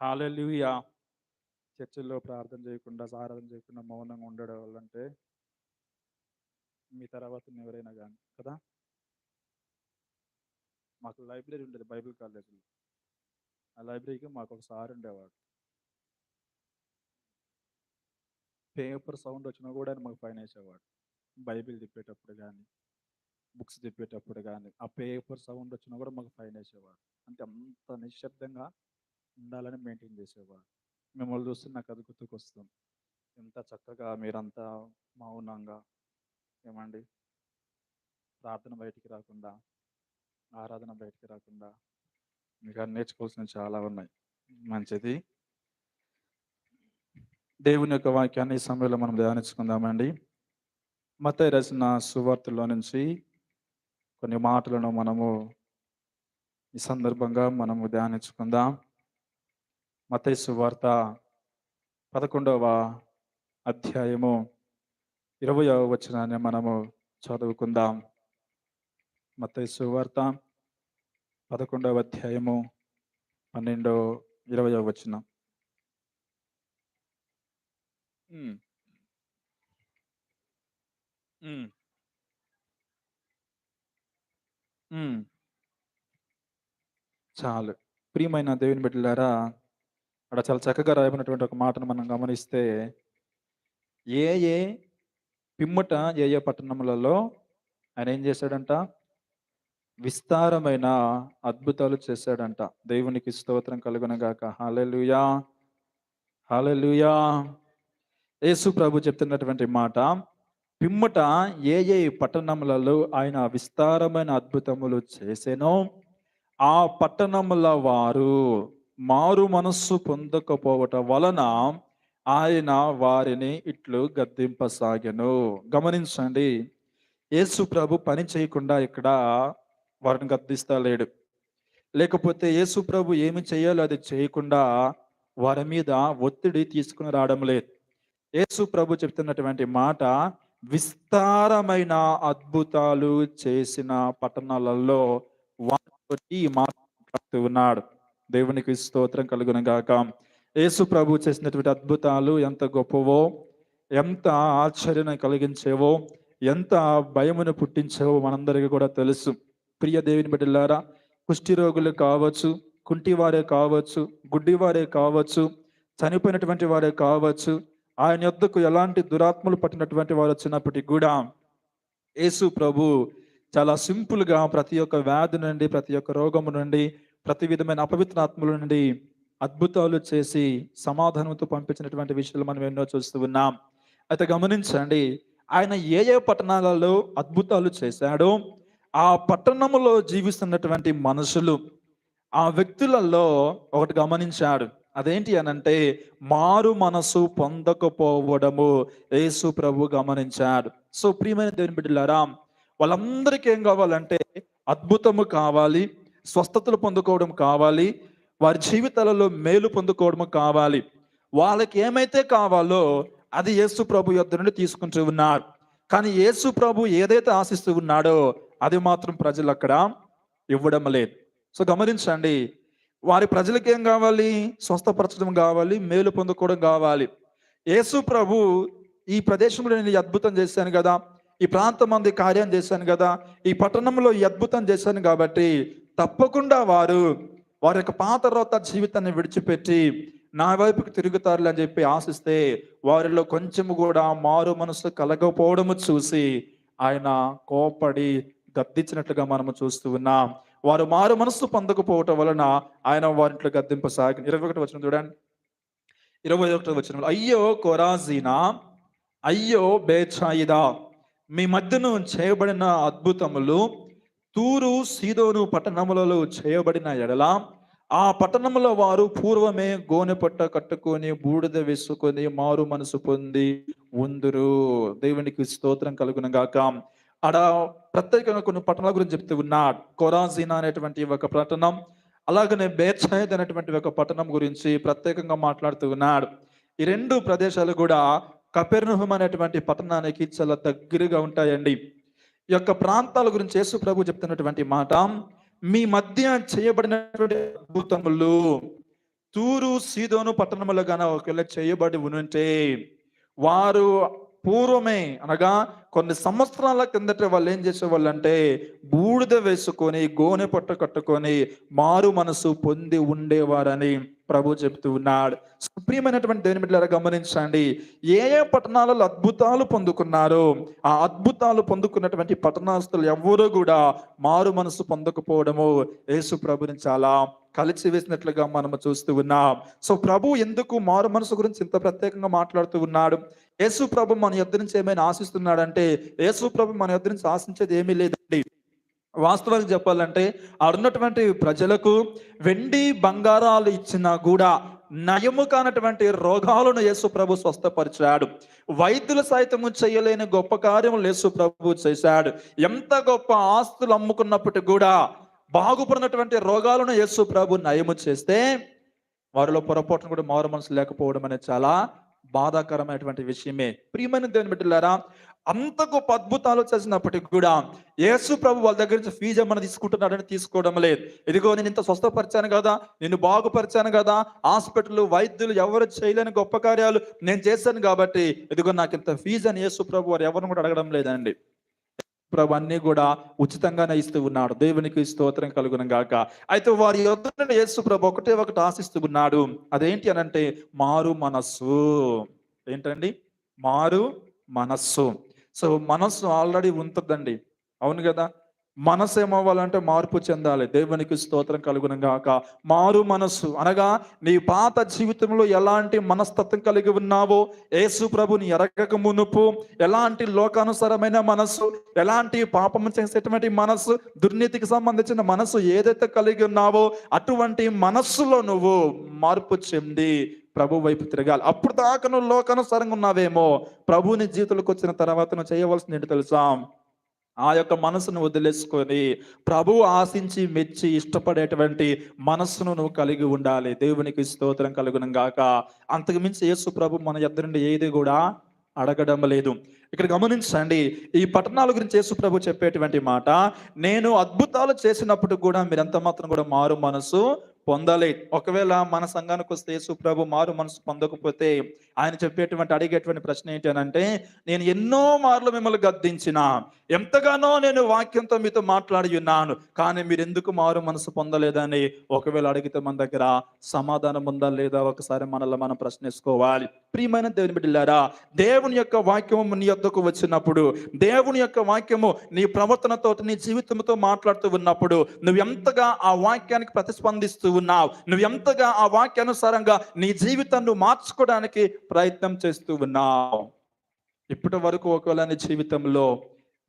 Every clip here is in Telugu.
హాలెలుయా. చర్చిల్లో ప్రార్థన చేయకుండా సారథం చేయకుండా మౌనంగా ఉండడం వాళ్ళంటే మీ తర్వాత ఎవరైనా కానీ కదా? మాకు లైబ్రరీ ఉండేది బైబిల్ కాలేజీలో. ఆ లైబ్రరీకి మాకు ఒక సార్ ఉండేవాడు. పేపర్ సౌండ్ వచ్చినా కూడా ఆయన మాకు ఫైన్ వేసేవాడు. బైబిల్ తిప్పేటప్పుడు కానీ బుక్స్ తిప్పేటప్పుడు కానీ ఆ పేపర్ సౌండ్ వచ్చినా కూడా మాకు ఫైన్ వేసేవాడు. అంటే అంత నిశ్శబ్దంగా ఉండాలని మెయింటైన్ చేసేవాడు. మిమ్మల్ని చూస్తే నాకు అది గుర్తుకొస్తుంది. ఎంత చక్కగా మీరంతా మౌనంగా ఏమండి? ప్రార్థన బయటికి రాకుండా ఆరాధన బయటికి రాకుండా ఇంకా నేర్చుకోవాల్సినవి చాలా ఉన్నాయి. మంచిది. దేవుని యొక్క వాక్యాన్ని ఈ సమయంలో మనం ధ్యానించుకుందామండి. మత రాసిన సువార్తలో నుంచి కొన్ని మాటలను మనము ఈ సందర్భంగా మనము ధ్యానించుకుందాం. మత సువార్త పదకొండవ అధ్యాయము ఇరవయవ వచనాన్ని మనము చదువుకుందాం. మత సువార్త పదకొండవ అధ్యాయము పన్నెండో ఇరవయవ వచనం. చాలు. ప్రియమైన దేవుని బిడ్డలారా అక్కడ చాలా చక్కగా రాయబడినటువంటి ఒక మాటను మనం గమనిస్తే ఏ ఏ పిమ్మట ఏ ఏ పట్టణములలో ఆయన ఏం చేశాడంట? విస్తారమైన అద్భుతాలు చేశాడంట. దేవునికి స్తోత్రం కలుగునగాక. హాలెలుయా హాలెలుయా యేసు ప్రభు చెప్తున్నటువంటి మాట పిమ్మట ఏ ఏ పట్టణములలో ఆయన విస్తారమైన అద్భుతములు చేసేనో ఆ పట్టణముల వారు మారు మనస్సు పొందకపోవటం వలన ఆయన వారిని ఇట్లు గద్దింపసాగెను. గమనించండి యేసు ప్రభు పని చేయకుండా ఇక్కడ వారిని గద్దిస్తా లేడు లేకపోతే యేసు ప్రభు ఏమి చేయాలో అది చేయకుండా వారి మీద ఒత్తిడి తీసుకుని రావడం లేదు. యేసు ప్రభు చెప్తున్నటువంటి మాట విస్తారమైన అద్భుతాలు చేసిన పట్టణాలలో వారితో ఈ మాట మాట్లాడుతూ ఉన్నాడు. దేవునికి స్తోత్రం కలుగును గాక. యేసు ప్రభు చేసినటువంటి అద్భుతాలు ఎంత గొప్పవో ఎంత ఆశ్చర్యం కలిగించేవో ఎంత భయమును పుట్టించేవో మనందరికీ కూడా తెలుసు. ప్రియ దేవుని బిడ్డలారా కుష్టి రోగులు కావచ్చు కుంటివారే కావచ్చు గుడ్డివారే కావచ్చు చనిపోయినటువంటి వారే కావచ్చు ఆయన యొద్దకు ఎలాంటి దురాత్మలు పట్టినటువంటి వారు వచ్చినప్పటికీ కూడా యేసు ప్రభు చాలా సింపుల్గా ప్రతి ఒక్క వ్యాధి నుండి ప్రతి ఒక్క రోగము నుండి ప్రతి విధమైన అపవిత్రాత్మల నుండి అద్భుతాలు చేసి సమాధానంతో పంపించినటువంటి విషయాలు మనం ఎన్నో చూస్తూ ఉన్నాం. అయితే గమనించండి ఆయన ఏ ఏ పట్టణాలలో అద్భుతాలు చేశాడో ఆ పట్టణములో జీవిస్తున్నటువంటి మనుషులు ఆ వ్యక్తులలో ఒకటి గమనించాడు. అదేంటి అనంటే మారు మనసు పొందకపోవడము యేసు ప్రభు గమనించాడు. సో ప్రియమైన దేవుని బిడ్డలారా వాళ్ళందరికీ ఏం కావాలంటే అద్భుతము కావాలి స్వస్థతలు పొందుకోవడం కావాలి. వారి జీవితాలలో మేలు పొందుకోవడం కావాలి. వాళ్ళకి ఏమైతే కావాలో అది యేసు ప్రభు యొద్ద నుండి తీసుకుంటూ ఉన్నారు. కానీ యేసు ప్రభు ఏదైతే ఆశిస్తూ ఉన్నాడో అది మాత్రం ప్రజలు అక్కడ ఇవ్వడం లేదు. సో గమనించండి. వారి ప్రజలకి ఏం కావాలి? స్వస్థపరచడం కావాలి మేలు పొందుకోవడం కావాలి. యేసు ప్రభు ఈ ప్రదేశంలో నేను అద్భుతం చేశాను కదా. ఈ ప్రాంతం మంది కార్యం చేశాను కదా. ఈ పట్టణంలో ఈ అద్భుతం చేశాను కాబట్టి తప్పకుండా వారు వారి యొక్క పాత రోత జీవితాన్ని విడిచిపెట్టి నా వైపుకు తిరుగుతారులే అని చెప్పి ఆశిస్తే వారిలో కొంచెము కూడా మారు మనసు కలగకపోవడము చూసి ఆయన కోపడి గద్దించినట్లుగా మనము చూస్తూ ఉన్నాం. వారు మారు మనస్సు పొందకపోవటం వలన ఆయన వారింట్లో గద్దింపసాగి ఇరవై ఒకటి వచ్చిన చూడండి. ఇరవై ఒకటి వచ్చిన అయ్యో కొరాజీనా అయ్యో బేచాయిదా మీ మధ్యను చేయబడిన అద్భుతములు తూరు సీదోను పట్టణములలో చేయబడిన ఎడల ఆ పట్టణములో వారు పూర్వమే గోనె పట్ట కట్టుకొని బూడిద వేసుకొని మారు మనసు పొంది ఉందురు. దేవునికి స్తోత్రం కలుగును గాక. ఆడ ప్రత్యేకంగా కొన్ని పట్టణాల గురించి చెప్తూ ఉన్నాడు. కొరాజీనా అనేటువంటి ఒక పట్టణం అలాగనే బేర్చాయద్ అనేటువంటి ఒక పట్టణం గురించి ప్రత్యేకంగా మాట్లాడుతూ ఉన్నాడు. ఈ రెండు ప్రదేశాలు కూడా కపెర్నుహం అనేటువంటి పట్టణానికి చాలా దగ్గరగా ఉంటాయండి. యొక్క ప్రాంతాల గురించి యేసు ప్రభు చెప్తున్నటువంటి మాట మీ మధ్య చేయబడినటువంటి అద్భుతములు తూరు సీదోను పట్టణములు ఒకవేళ చేయబడి ఉంటే వారు పూర్వమే అనగా కొన్ని సంవత్సరాల కిందట వాళ్ళు ఏం చేసేవాళ్ళు అంటే బూడిద వేసుకొని గోనె పట్ట కట్టుకొని మారు మనసు పొంది ఉండేవారని ప్రభు చెప్తూ ఉన్నాడు. సుప్రియమైనటువంటి దేని బిడ్డలారా గమనించండి. ఏ ఏ పట్టణాలలో అద్భుతాలు పొందుకున్నారో ఆ అద్భుతాలు పొందుకున్నటువంటి పట్టణాస్తులు ఎవ్వరూ కూడా మారు మనసు పొందకపోవడము యేసు ప్రభుని చాలా కలిసి వేసినట్లుగా మనము చూస్తూ ఉన్నాం. సో ప్రభు ఎందుకు మారు మనసు గురించి ఇంత ప్రత్యేకంగా మాట్లాడుతూ ఉన్నాడు? యేసు ప్రభు మన యొద్ నుంచి ఏమైనా ఆశిస్తున్నాడంటే యేసు ప్రభు మన యొద్ నుంచి ఆశించేది ఏమీ లేదండి. వాస్తవానికి చెప్పాలంటే అడున్నటువంటి ప్రజలకు వెండి బంగారాలు ఇచ్చినా కూడా నయము కానటువంటి రోగాలను యేసు ప్రభు స్వస్థపరిచాడు. వైద్యులు సైతము చేయలేని గొప్ప కార్యములు యేసు ప్రభు చేశాడు. ఎంత గొప్ప ఆస్తులు అమ్ముకున్నప్పటికీ కూడా బాగుపడినటువంటి రోగాలను యేసు ప్రభు నయము చేస్తే వారిలో పొరపాటును కూడా మారు మనసు లేకపోవడం అనేది చాలా బాధాకరమైనటువంటి విషయమే. ప్రియమైన దేవుని బిడ్డలారా అంత గొప్ప అద్భుతాలు చేసినప్పటికి కూడా యేసు ప్రభు వాళ్ళ దగ్గర నుంచి ఫీజు ఏమైనా తీసుకుంటున్నాడని తీసుకోవడం లేదు. ఇదిగో నేను ఇంత స్వస్థపరిచాను కదా నేను బాగుపరిచాను కదా హాస్పిటల్ వైద్యులు ఎవరు చేయలేని గొప్ప కార్యాలు నేను చేశాను కాబట్టి ఇదిగో నాకు ఇంత ఫీజు అని యేసు ప్రభు వారు ఎవరిని కూడా అడగడం లేదండి. ప్రభు అన్నీ కూడా ఉచితంగానే ఇస్తూ ఉన్నాడు. దేవునికి స్తోత్రం కలుగును గాక. అయితే వారి యొక్క యేసు ప్రభు ఒకటే ఒకటి ఆశిస్తూ ఉన్నాడు. అదేంటి అని అంటే మారు మనస్సు. ఏంటండి? మారు మనస్సు. సో మనస్సు ఆల్రెడీ ఉంటుందండి. అవును కదా? మనసు ఏమవ్వాలంటే మార్పు చెందాలి. దేవునికి స్తోత్రం కలుగును గాక. మారు మనసు. అనగా నీ పాత జీవితంలో ఎలాంటి మనస్తత్వం కలిగి ఉన్నావో యేసు ప్రభుని ఎరగక మునుపు ఎలాంటి లోకానుసారమైన మనసు ఎలాంటి పాపం చేసేటువంటి మనసు దుర్నీతికి సంబంధించిన మనసు ఏదైతే కలిగి ఉన్నావో అటువంటి మనస్సులో నువ్వు మార్పు చెంది ప్రభు వైపు తిరగాలి. అప్పుడు దాకా నువ్వు లోకానుసారంగా ఉన్నావేమో ప్రభుని జీవితంలోకి వచ్చిన తర్వాత నువ్వు చేయవలసింది ఏంటి తెలుసా? ఆ యొక్క మనసును వదిలేసుకొని ప్రభువు ఆశించి మెచ్చి ఇష్టపడేటువంటి మనస్సును నువ్వు కలిగి ఉండాలి. దేవునికి స్తోత్రం కలుగును గాక. అంతకు మించి యేసు ప్రభు మన ఇద్దరి నుండి ఏది కూడా అడగడం లేదు. ఇక్కడ గమనించండి ఈ పట్టణాల గురించి యేసు ప్రభు చెప్పేటువంటి మాట నేను అద్భుతాలు చేసినప్పుడు కూడా మీరంత మాత్రం కూడా మారు మనసు పొందాలి. ఒకవేళ మన సంఘానికి వస్తే యేసు ప్రభు మారు మనసు పొందకపోతే ఆయన చెప్పేటువంటి అడిగేటువంటి ప్రశ్న ఏంటి అని అంటే నేను ఎన్నో మార్లు మిమ్మల్ని గద్దించిన ఎంతగానో నేను వాక్యంతో మీతో మాట్లాడి ఉన్నాను కానీ మీరు ఎందుకు మారు మనసు పొందలేదని ఒకవేళ అడిగితే మన దగ్గర సమాధానం ఉందా లేదా ఒకసారి మనల్ని మనం ప్రశ్నించుకోవాలి. ప్రియమైన దేవుని బిడ్డలారా దేవుని యొక్క వాక్యము నీ యొద్దకు వచ్చినప్పుడు దేవుని యొక్క వాక్యము నీ ప్రవర్తనతో నీ జీవితంతో మాట్లాడుతూ ఉన్నప్పుడు నువ్వు ఎంతగా ఆ వాక్యానికి ప్రతిస్పందిస్తూ ఉన్నావు నువ్వు ఎంతగా ఆ వాక్యానుసారంగా నీ జీవితాన్ని మార్చుకోవడానికి ప్రయత్నం చేస్తూ ఉన్నావు. ఇప్పటి వరకు ఒకవేళ నీ జీవితంలో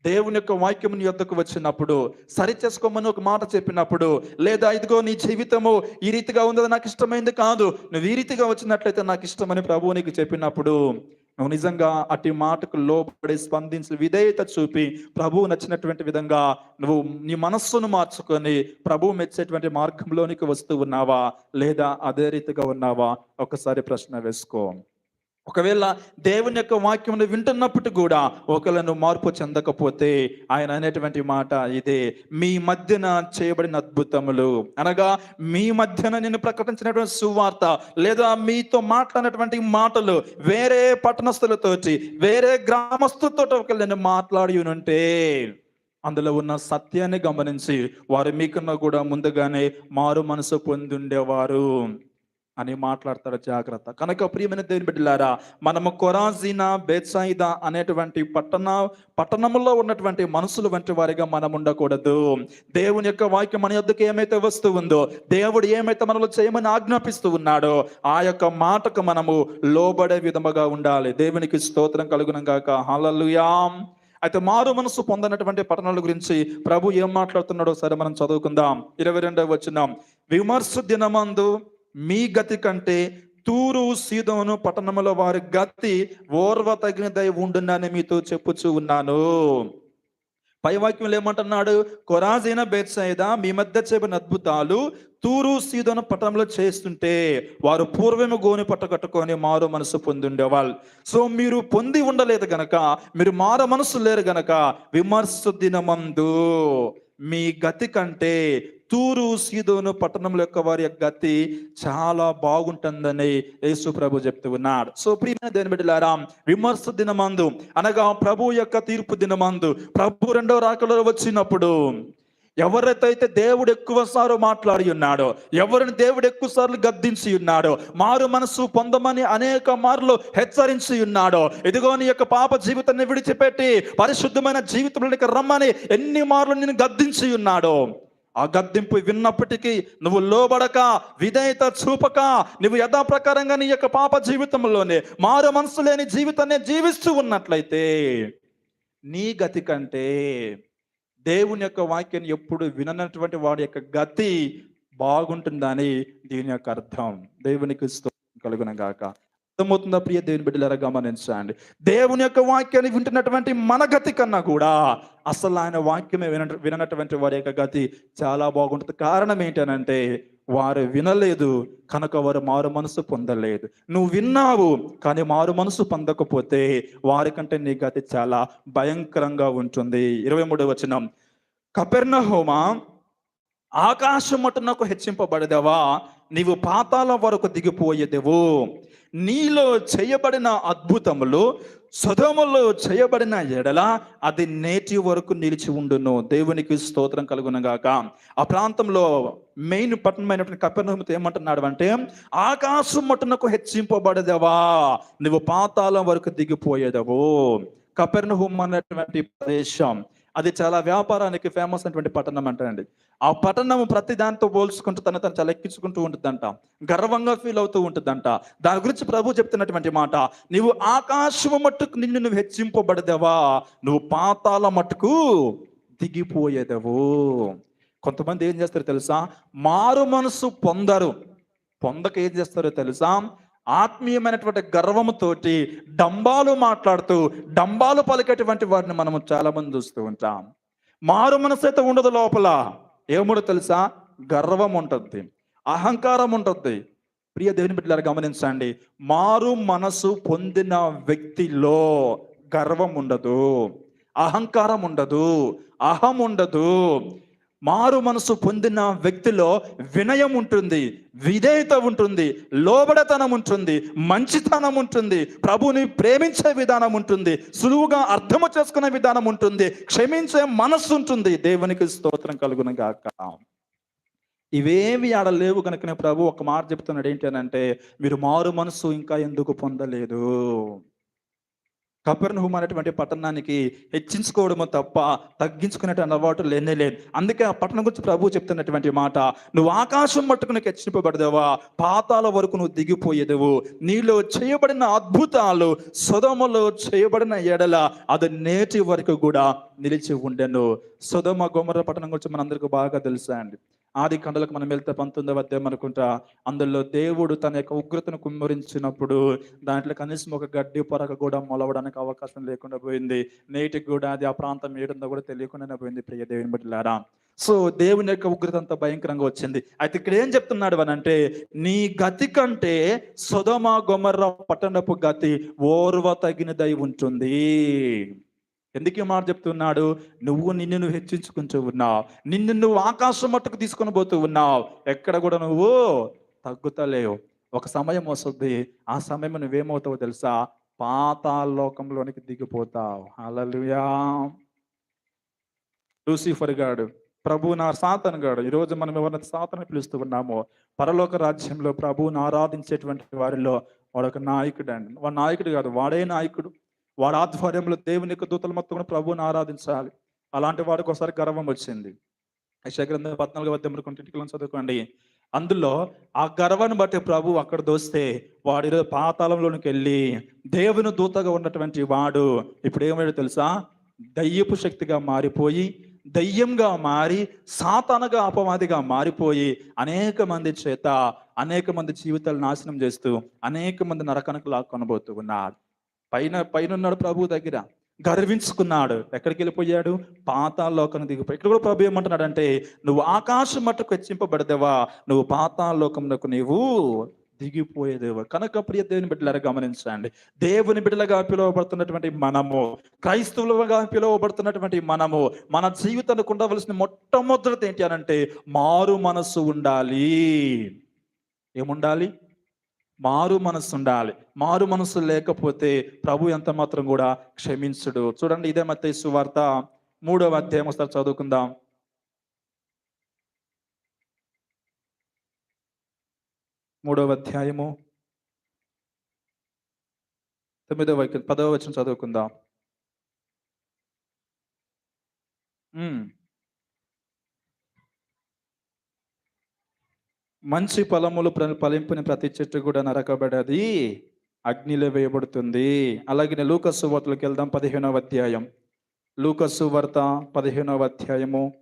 దేవుని యొక్క వాక్యం నీ యొద్దకు వచ్చినప్పుడు సరి చేసుకోమని ఒక మాట చెప్పినప్పుడు లేదా ఇదిగో నీ జీవితము ఈ రీతిగా ఉందని నాకు ఇష్టమైంది కాదు నువ్వు ఈ రీతిగా వచ్చినట్లయితే నాకు ఇష్టమని ప్రభువు నీకు చెప్పినప్పుడు నువ్వు నిజంగా అటు మాటకు లోపడి స్పందించి విధేయత చూపి ప్రభువు నచ్చినటువంటి విధంగా నువ్వు నీ మనస్సును మార్చుకొని ప్రభువు మెచ్చేటువంటి మార్గంలోనికి వస్తూ ఉన్నావా? లేదా అదే రీతిగా ఉన్నావా? ఒకసారి ప్రశ్న వేసుకో. ఒకవేళ దేవుని యొక్క వాక్యం వింటున్నప్పుడు కూడా ఒకవేళ నువ్వు మార్పు చెందకపోతే ఆయన అనేటువంటి మాట ఇదే మీ మధ్యన చేయబడిన అద్భుతములు. అనగా మీ మధ్యన నేను ప్రకటించినటువంటి సువార్త లేదా మీతో మాట్లాడినటువంటి మాటలు వేరే పట్టణస్థులతోటి వేరే గ్రామస్తులతో ఒకవేళ నేను మాట్లాడి ఉంటే అందులో ఉన్న సత్యాన్ని గమనించి వారు మీకన్నా కూడా ముందుగానే మారు మనసు పొంది ఉండేవారు అని మాట్లాడతారు జాగ్రత్త. కనుక ప్రియమైన దేవుని బిడ్డలారా మనము కొరాజీనా బేత్సాయిదా అనేటువంటి పట్టణ పట్టణంలో ఉన్నటువంటి మనసులు వంటి వారిగా మనం ఉండకూడదు. దేవుని యొక్క వాక్యం మన యొద్దకు ఏమైతే వస్తూ ఉందో దేవుడు ఏమైతే మనలో చేయమని ఆజ్ఞాపిస్తూ ఉన్నాడో ఆ యొక్క మాటకు మనము లోబడే విధముగా ఉండాలి. దేవునికి స్తోత్రం కలుగునం గాక. హల్లెలూయాం. అయితే మారు మనసు పొందనటువంటి పట్టణాల గురించి ప్రభు ఏం మాట్లాడుతున్నాడో సరే మనం చదువుకుందాం. ఇరవై రెండవ వచ్చినాం విమర్శ దినమందు మీ గతి కంటే తూరు సీదోను పట్టణముల వారి గతి ఓర్వ తగినదై ఉండునని మీతో చెప్పుచూ ఉన్నాను. పైవాక్యం ఏమంటున్నాడు? కొరాజైన బేత్సైదా మీ మధ్య చెప్పిన అద్భుతాలు తూరు సీదోను పట్టణంలో చేస్తుంటే వారు పూర్వము గోని పట్టకట్టుకొని మారు మనసు పొంది ఉండేవాళ్ళు సో మీరు పొంది ఉండలేదు గనక మీరు మారు మనసు లేరు గనక విమర్శ దినమందు మీ గతి కంటే తూరు సీదోను పట్టణంలో యొక్క వారి యొక్క గతి చాలా బాగుంటుందని యేసు ప్రభు చెప్తూ ఉన్నాడు సో ప్రియమైన దేని బిడ్డలారా విమర్శ దినమందు అనగా ప్రభు యొక్క తీర్పు దినమందు ప్రభు రెండో రాకలో వచ్చినప్పుడు ఎవరైతే దేవుడు ఎక్కువ సార్లు మాట్లాడి ఉన్నాడో ఎవరిని దేవుడు ఎక్కువ సార్లు గద్దించి ఉన్నాడో మారు మనసు పొందమని అనేక మార్లు హెచ్చరించి ఉన్నాడో ఇదిగో నీ యొక్క పాప జీవితాన్ని విడిచిపెట్టి పరిశుద్ధమైన జీవితంలోకి రమ్మని ఎన్ని మార్లు నేను గద్దించి ఉన్నాడో ఆ గద్దింపు విన్నప్పటికీ నువ్వు లోబడక విధేయత చూపక నువ్వు యథాప్రకారంగా నీ యొక్క పాప జీవితంలోనే మారు మనసు లేని జీవితాన్ని జీవిస్తూ ఉన్నట్లయితే నీ గతి కంటే దేవుని యొక్క వాక్యాన్ని ఎప్పుడు విననటువంటి వాడి యొక్క గతి బాగుంటుందని దీని యొక్క అర్థం. దేవునికి కలుగున గాక అర్థమవుతుందా ప్రియ దేవుని బిడ్డలారా? గమనించండి. దేవుని యొక్క వాక్యాన్ని వింటున్నటువంటి మన గతి కన్నా కూడా అసలు ఆయన వాక్యమే విన విననటువంటి వారి యొక్క గతి చాలా బాగుంటుంది. కారణం ఏంటనంటే వారు వినలేదు కనుక వారు మారు మనసు పొందలేదు. నువ్వు విన్నావు కానీ మారు మనసు పొందకపోతే వారికంటే నీ గతి చాలా భయంకరంగా ఉంటుంది. ఇరవై మూడు వచనం. కపెర్ణ హోమ ఆకాశం మటునకు హెచ్చింపబడదవా? నీవు పాతాల వరకు దిగిపోయేదేవు నీలో చేయబడిన అద్భుతములు సొదములో చేయబడిన ఎడల అది నేటి వరకు నిలిచి ఉండును. దేవునికి స్తోత్రం కలుగునగాక. ఆ ప్రాంతంలో మెయిన్ పట్టణమైనటువంటి కపెర్నహూముతో ఏమంటున్నాడు అంటే ఆకాశం మటునకు హెచ్చింపబడదేవా? నువ్వు పాతాళం వరకు దిగిపోయేదవు. కపెర్నహుమ్ అనేటువంటి ప్రదేశం. అది చాలా వ్యాపారానికి ఫేమస్ అయినటువంటి పట్టణం అంటారండి ఆ పట్టణం ప్రతి దాంతో పోల్చుకుంటూ తన తను చాలా ఎక్కించుకుంటూ ఉంటుందంట. గర్వంగా ఫీల్ అవుతూ ఉంటుందంట. దాని గురించి ప్రభు చెప్తున్నటువంటి మాట నీవు ఆకాశము మట్టుకు నిన్ను నువ్వు హెచ్చింపబడదేవా? నువ్వు పాతాల మట్టుకు దిగిపోయేదవు. కొంతమంది ఏం చేస్తారో తెలుసా? మారు మనసు పొందరు. పొందక ఏం చేస్తారో తెలుసా? ఆత్మీయమైనటువంటి గర్వముతోటి డంబాలు మాట్లాడుతూ డంబాలు పలికేటువంటి వారిని మనము చాలా మంది చూస్తూ ఉంటాం. మారు మనసు అయితే ఉండదు లోపల. ఏముడో తెలుసా? గర్వం ఉంటుంది. అహంకారం ఉంటుంది. ప్రియ దేవుని బిడ్డలారు గమనించండి. మారు మనసు పొందిన వ్యక్తిలో గర్వం ఉండదు. అహంకారం ఉండదు. అహం ఉండదు. మారు మనసు పొందిన వ్యక్తిలో వినయం ఉంటుంది విధేయత ఉంటుంది లోబడతనం ఉంటుంది మంచితనం ఉంటుంది ప్రభుని ప్రేమించే విధానం ఉంటుంది సులువుగా అర్థము చేసుకునే విధానం ఉంటుంది క్షమించే మనస్సు ఉంటుంది. దేవునికి స్తోత్రం కలుగును గాక. ఇవేమి ఆడ లేవు కనుకనే ప్రభు ఒక మాట చెప్తున్నాడు ఏంటి అంటే మీరు మారు మనసు ఇంకా ఎందుకు పొందలేదు? కపెర్నహూమ్ అనేటువంటి పట్టణానికి హెచ్చించుకోవడము తప్ప తగ్గించుకునే అలవాటు లేనే లేదు. అందుకే ఆ పట్టణం గురించి ప్రభు చెప్తున్నటువంటి మాట నువ్వు ఆకాశం మట్టుకు హెచ్చింపబడదేవా? పాతాల వరకు నువ్వు దిగిపోయేదవు. నీలో చేయబడిన అద్భుతాలు సుధమలో చేయబడిన ఎడల అది నేటి వరకు కూడా నిలిచి ఉండెను. సుధమ గుమర పట్టణం గురించి మనందరికీ బాగా తెలుసా అండి? ఆది కండలకు మనం వెళ్తే పంతొమ్మిదవ అధ్యాయం అనుకుంటా అందులో దేవుడు తన యొక్క ఉగ్రతను కుమ్మరించినప్పుడు దాంట్లో కనీసం ఒక గడ్డి పొరక కూడా మొలవడానికి అవకాశం లేకుండా పోయింది. నేటికి కూడా అది ఆ ప్రాంతం ఏడుందో కూడా తెలియకుండానే పోయింది ప్రియ దేవుని బట్టిలారా సో దేవుని యొక్క ఉగ్రత అంత భయంకరంగా వచ్చింది. అయితే ఇక్కడ ఏం చెప్తున్నాడు అని అంటే నీ గతి కంటే సొదమ గొమర్ర పట్టణపు గతి ఓర్వ తగినదై ఉంటుంది. ఎందుకు మాట చెప్తున్నాడు? నువ్వు నిన్ను నువ్వు హెచ్చించుకుంటూ ఉన్నావు. నిన్ను నువ్వు ఆకాశం మట్టుకు తీసుకొని పోతూ ఉన్నావు. ఎక్కడ కూడా నువ్వు తగ్గుతలేవు. ఒక సమయం వస్తుంది. ఆ సమయం నువ్వేమవుతావో తెలుసా? పాతాళలోకంలోనికి దిగిపోతావు. అలలుయా లూసిఫర్ గాడు ప్రభు నా సాతన్ గాడు ఈరోజు మనం ఎవరిని సాతను పిలుస్తూ ఉన్నామో పరలోక రాజ్యంలో ప్రభువుని ఆరాధించేటువంటి వారిలో వాడొక నాయకుడు అండి. వాడు నాయకుడు కాదు వాడే నాయకుడు. వారి ఆధ్వర్యంలో దేవుని యొక్క దూతల మొత్తం కూడా ప్రభువుని ఆరాధించాలి. అలాంటి వాడికి ఒకసారి గర్వం వచ్చింది. యశగ్రంథం పద్నాలుగు వద్ద ఇంటికి చదువుకోండి. అందులో ఆ గర్వాన్ని బట్టి ప్రభు అక్కడ దోస్తే వాడి పాతాళంలోనికి వెళ్ళి దేవుని దూతగా ఉన్నటువంటి వాడు ఇప్పుడు ఏమైనా తెలుసా? దయ్యపు శక్తిగా మారిపోయి దయ్యంగా మారి సాతానగా అపవాదిగా మారిపోయి అనేక మంది చేత అనేక మంది జీవితాలు నాశనం చేస్తూ అనేక మంది నరకనకు లాక్కొనబోతూ ఉన్నాడు. పైన పైన ఉన్నాడు ప్రభు దగ్గర. గర్వించుకున్నాడు. ఎక్కడికి వెళ్ళిపోయాడు పాతాళలోకం దిగిపోయి. ఇక్కడ కూడా ప్రభు ఏమంటున్నాడు అంటే నువ్వు ఆకాశం మట్టుకు హెచ్చింపబడదేవా? నువ్వు పాతాళలోకంలోకి నీవు దిగిపోయేదేవో? కనుక ప్రియ దేవుని బిడ్డలారా గమనించండి. దేవుని బిడ్డలుగా పిలువబడుతున్నటువంటి మనము క్రైస్తవులుగా పిలువబడుతున్నటువంటి మనము మన జీవితానికి ఉండవలసిన మొట్టమొదటి ఏంటి అని అంటే మారు మనస్సు ఉండాలి. ఏముండాలి? మారు మనసు ఉండాలి మారు మనసు లేకపోతే ప్రభు ఎంత మాత్రం కూడా క్షమించడు. చూడండి ఇదే మత వార్త మూడవ అధ్యాయం ఒకసారి చదువుకుందాం. మూడవ అధ్యాయము తొమ్మిదవ పదవ వచ్చిన చదువుకుందాం. మంచి ఫలములు ప్ర- ఫలింపుని ప్రతి చెట్టు కూడా నరకబడది. అగ్నిలో వేయబడుతుంది. అలాగే లూకస్సు వార్తలకు వెళ్దాం పదిహేనవ అధ్యాయం. లూకస్సు వార్త పదిహేనవ అధ్యాయము.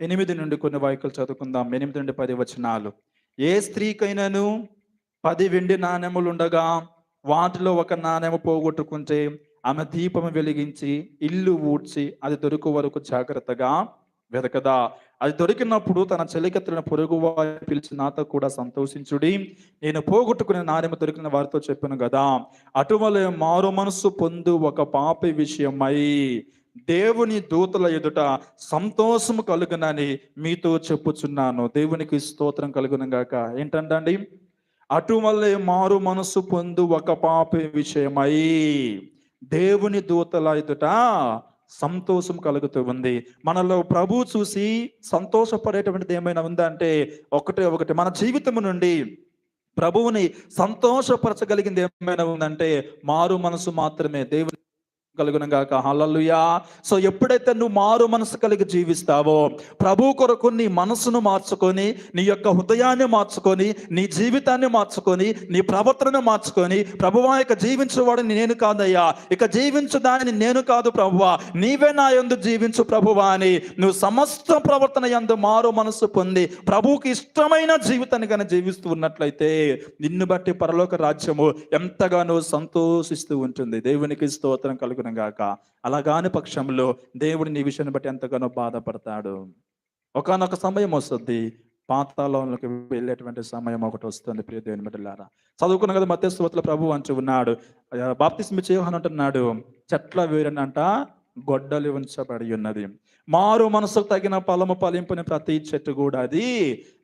ఎనిమిది నుండి కొన్ని వాయికలు చదువుకుందాం. ఎనిమిది నుండి పది వచనాలు. ఏ స్త్రీకైనాను పది వెండి నాణెములు ఉండగా వాటిలో ఒక నాణెము పోగొట్టుకుంటే ఆమె దీపము వెలిగించి ఇల్లు ఊడ్చి అది దొరుకు వరకు జాగ్రత్తగా వెతకదా. అది దొరికినప్పుడు తన చెలికత్తులను పొరుగు వారిని పిలిచి నాతో కూడా సంతోషించుడి. నేను పోగొట్టుకునే నాణ్యమ దొరికిన వారితో చెప్పాను కదా అటువలే మారు మనస్సు పొందు ఒక పాపి విషయమై దేవుని దూతల ఎదుట సంతోషము కలుగునని మీతో చెప్పుచున్నాను. దేవునికి స్తోత్రం కలుగునగాక గాక. ఏంటండి అటువలే మారు మనస్సు పొందు ఒక పాపి విషయమై దేవుని దూతల ఎదుట సంతోషం కలుగుతూ ఉంది. మనలో ప్రభు చూసి సంతోషపడేటువంటిది ఏమైనా ఉందా అంటే ఒకటే ఒకటి. మన జీవితం నుండి ప్రభువుని సంతోషపరచగలిగింది ఏమైనా ఉందంటే మారు మనసు మాత్రమే. దేవుని కలుగును గాక. హల్లెలూయా. సో ఎప్పుడైతే నువ్వు మారు మనసు కలిగి జీవిస్తావో ప్రభు కొరకు నీ మనసును మార్చుకొని నీ యొక్క హృదయాన్ని మార్చుకొని నీ జీవితాన్ని మార్చుకొని నీ ప్రవర్తనను మార్చుకొని ప్రభువా ఇక జీవించేవాడిని నేను కాదయ్యా. ఇక జీవించు దానిని నేను కాదు ప్రభువా. నీవే నా యందు జీవించు ప్రభువా అని నువ్వు సమస్త ప్రవర్తన యందు మారు మనసు పొంది ప్రభువుకి ఇష్టమైన జీవితాన్ని కనుక జీవిస్తూ ఉన్నట్లయితే నిన్ను బట్టి పరలోక రాజ్యము ఎంతగానో సంతోషిస్తూ ఉంటుంది. దేవునికి స్తోత్రం కలుగును గాక. అలాగాని పక్షంలో దేవుడు నీ విషయాన్ని బట్టి ఎంతగానో బాధపడతాడు. ఒకనొక సమయం వస్తుంది. పాతాళంలోకి వెళ్ళేటువంటి సమయం ఒకటి వస్తుంది ప్రియ దేవుని బిడ్డలారా. చదువుకున్న కదా మత్స్యవతుల ప్రభు అంచు ఉన్నాడు. బాప్తిస్మి చేయని అంటున్నాడు. చెట్ల వేరనంట గొడ్డలి ఉంచబడి ఉన్నది. మారు మనసుకు తగిన ఫలము ఫలింపుని ప్రతి చెట్టు కూడా అది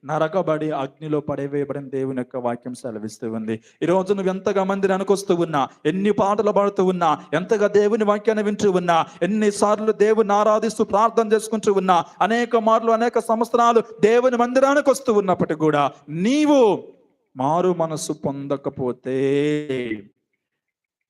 నరకబడి అగ్నిలో పడవేయబడిన దేవుని యొక్క వాక్యం సెలవిస్తూ ఉంది. ఈ రోజు నువ్వు ఎంతగా మందిరానికి వస్తూ ఉన్నా ఎన్ని పాటలు పాడుతూ ఉన్నా ఎంతగా దేవుని వాక్యాన్ని వింటూ ఉన్నా ఎన్నిసార్లు దేవుని ఆరాధిస్తూ ప్రార్థన చేసుకుంటూ ఉన్నా అనేక మార్లు అనేక సంవత్సరాలు దేవుని మందిరానికి వస్తూ ఉన్నప్పటికీ కూడా నీవు మారు మనసు పొందకపోతే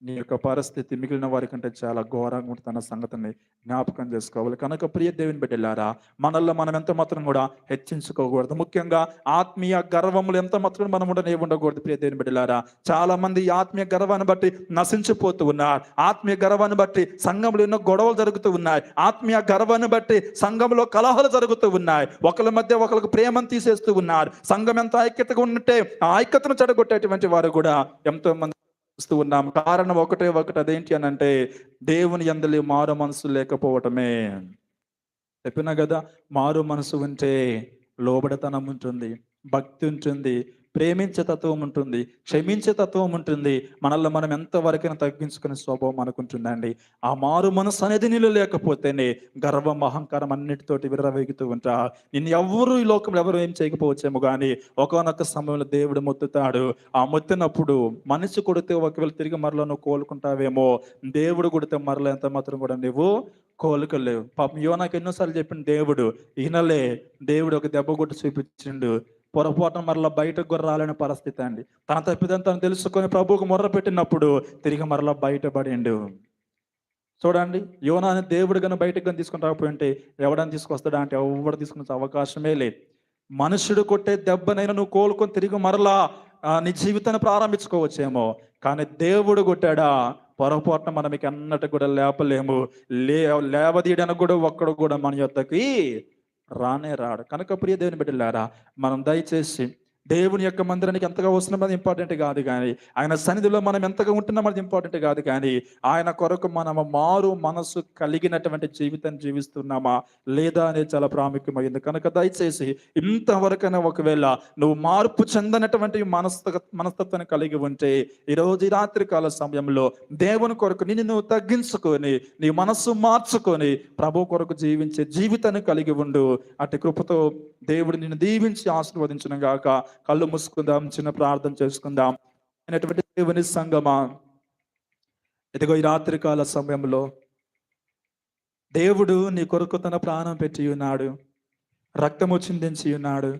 నీ యొక్క పరిస్థితి మిగిలిన వారి కంటే చాలా ఘోరంగా ఉంటుందన్న సంగతిని జ్ఞాపకం చేసుకోవాలి. కనుక ప్రియ దేవుని బిడ్డలారా మనల్లో మనం ఎంత మాత్రం కూడా హెచ్చించుకోకూడదు. ముఖ్యంగా ఆత్మీయ గర్వములు ఎంత మాత్రం మనం ఉండనే ఉండకూడదు ప్రియ దేవుని బిడ్డలారా. చాలా మంది ఆత్మీయ గర్వాన్ని బట్టి నశించిపోతూ ఉన్నారు. ఆత్మీయ గర్వాన్ని బట్టి సంఘంలో ఎన్నో గొడవలు జరుగుతూ ఉన్నాయి. ఆత్మీయ గర్వాన్ని బట్టి సంఘంలో కలహాలు జరుగుతూ ఉన్నాయి. ఒకరి మధ్య ఒకరికి ప్రేమను తీసేస్తూ ఉన్నారు. సంఘం ఎంత ఐక్యతగా ఉన్నట్టే ఆ ఐక్యతను చెడగొట్టేటువంటి వారు కూడా ఎంతో మంది చూస్తూ ఉన్నాం. కారణం ఒకటే ఒకటి అదేంటి అని అంటే దేవుని ఎందలి మారు మనసు లేకపోవటమే. చెప్పినా కదా మారు మనసు ఉంటే లోబడతనం ఉంటుంది భక్తి ఉంటుంది ప్రేమించే తత్వం ఉంటుంది క్షమించే తత్వం ఉంటుంది. మనల్ని మనం ఎంతవరకైనా తగ్గించుకునే స్వభావం అనుకుంటుందండి ఆ మారు మనసు అనేది నీళ్ళు లేకపోతేనే గర్వం అహంకారం అన్నిటితోటి విర్రవేగుతూ ఉంటా. నిన్ను ఎవరు ఈ లోకంలో ఎవరు ఏం చేయకపోవచ్చేమో కానీ ఒకనొక సమయంలో దేవుడు మొత్తుతాడు. ఆ మొత్తినప్పుడు మనిషి కొడితే ఒకవేళ తిరిగి మరలా నువ్వు కోలుకుంటావేమో దేవుడు కొడితే మరలా ఎంత మాత్రం కూడా నువ్వు కోలుకోలేవు. పాపం నాకు ఎన్నోసార్లు చెప్పిన దేవుడు ఈయనలే దేవుడు ఒక దెబ్బ కొట్టి చూపించిండు. పొరపాటున మరలా బయటకు కూడా రాలేని పరిస్థితి అండి. తన తప్పిదంతా తెలుసుకొని ప్రభువుకు మొర్ర పెట్టినప్పుడు తిరిగి మరలా బయటపడిండు. చూడండి యోనాని దేవుడు కానీ బయటకు కానీ తీసుకుని రాకపోయింటే ఎవడని తీసుకొస్తాడా? అంటే ఎవడు తీసుకునే అవకాశమే లేదు. మనుషుడు కొట్టే దెబ్బనైనా నువ్వు కోలుకొని తిరిగి మరలా నీ జీవితాన్ని ప్రారంభించుకోవచ్చేమో. కానీ దేవుడు కొట్టాడా? పొరపాటున మనం ఇక అన్నట్టు కూడా లేపలేము. లే లేవదీయడానికి కూడా ఒక్కడు కూడా మన యొద్దకి రానే రాడు. కనుక ప్రియ దేవుని బిడ్డలారా మనం దయచేసి దేవుని యొక్క మందిరానికి ఎంతగా వస్తున్నాం అది ఇంపార్టెంట్ కాదు కానీ ఆయన సన్నిధిలో మనం ఎంతగా ఉంటున్నాం అది ఇంపార్టెంట్ కాదు కానీ ఆయన కొరకు మనం మారు మనసు కలిగినటువంటి జీవితాన్ని జీవిస్తున్నామా లేదా అనేది చాలా ప్రాముఖ్యమైంది. కనుక దయచేసి ఇంతవరకైనా ఒకవేళ నువ్వు మార్పు చెందనటువంటి మనస్త మనస్తత్వాన్ని కలిగి ఉంటే ఈరోజు ఈ రాత్రి కాల సమయంలో దేవుని కొరకు నిన్ను నువ్వు తగ్గించుకొని నీ మనస్సు మార్చుకొని ప్రభు కొరకు జీవించే జీవితాన్ని కలిగి ఉండు. అటు కృపతో దేవుడు నిన్ను దీవించి ఆశీర్వదించిన గాక. కళ్ళు మూసుకుందాం చిన్న ప్రార్థన చేసుకుందాం. అయినటువంటి దేవుని సంగమా. ఇదిగో ఈ రాత్రికాల సమయంలో దేవుడు నీ కొరకు తన ప్రాణం పెట్టి ఉన్నాడు. రక్తము చిందించి ఉన్నాడు.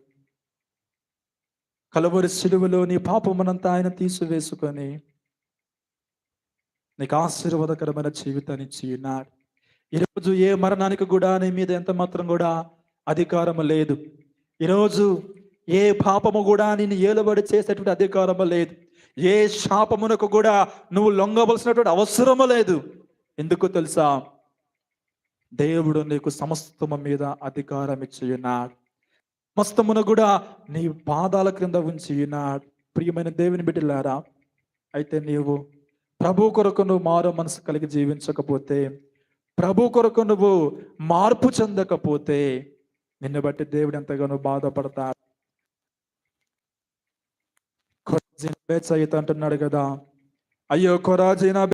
కలవరి సిలువలో నీ పాపమునంతా ఆయన తీసివేసుకొని నీకు ఆశీర్వాదకరమైన జీవితాన్ని ఇచ్చి ఉన్నాడు. ఈరోజు ఏ మరణానికి కూడా నీ మీద ఎంత మాత్రం కూడా అధికారము లేదు. ఈరోజు ఏ పాపము కూడా నేను ఏలుబడి చేసేటువంటి అధికారము లేదు. ఏ శాపమునకు కూడా నువ్వు లొంగవలసినటువంటి అవసరము లేదు. ఎందుకు తెలుసా? దేవుడు నీకు సమస్తము మీద అధికారం ఇచ్చియున్నాడు. సమస్తమును కూడా నీ పాదాల క్రింద ఉంచియున్నాడు. ప్రియమైన దేవుని బిడ్డలారా అయితే నీవు ప్రభు కొరకు నువ్వు మారు మనసు కలిగి జీవించకపోతే ప్రభు కొరకు నువ్వు మార్పు చెందకపోతే నిన్ను బట్టి దేవుడు ఎంతగానో బాధపడతాడు కొరాజీన బేత్సయిత అంటున్నాడు కదా అయ్యో కొరాజీన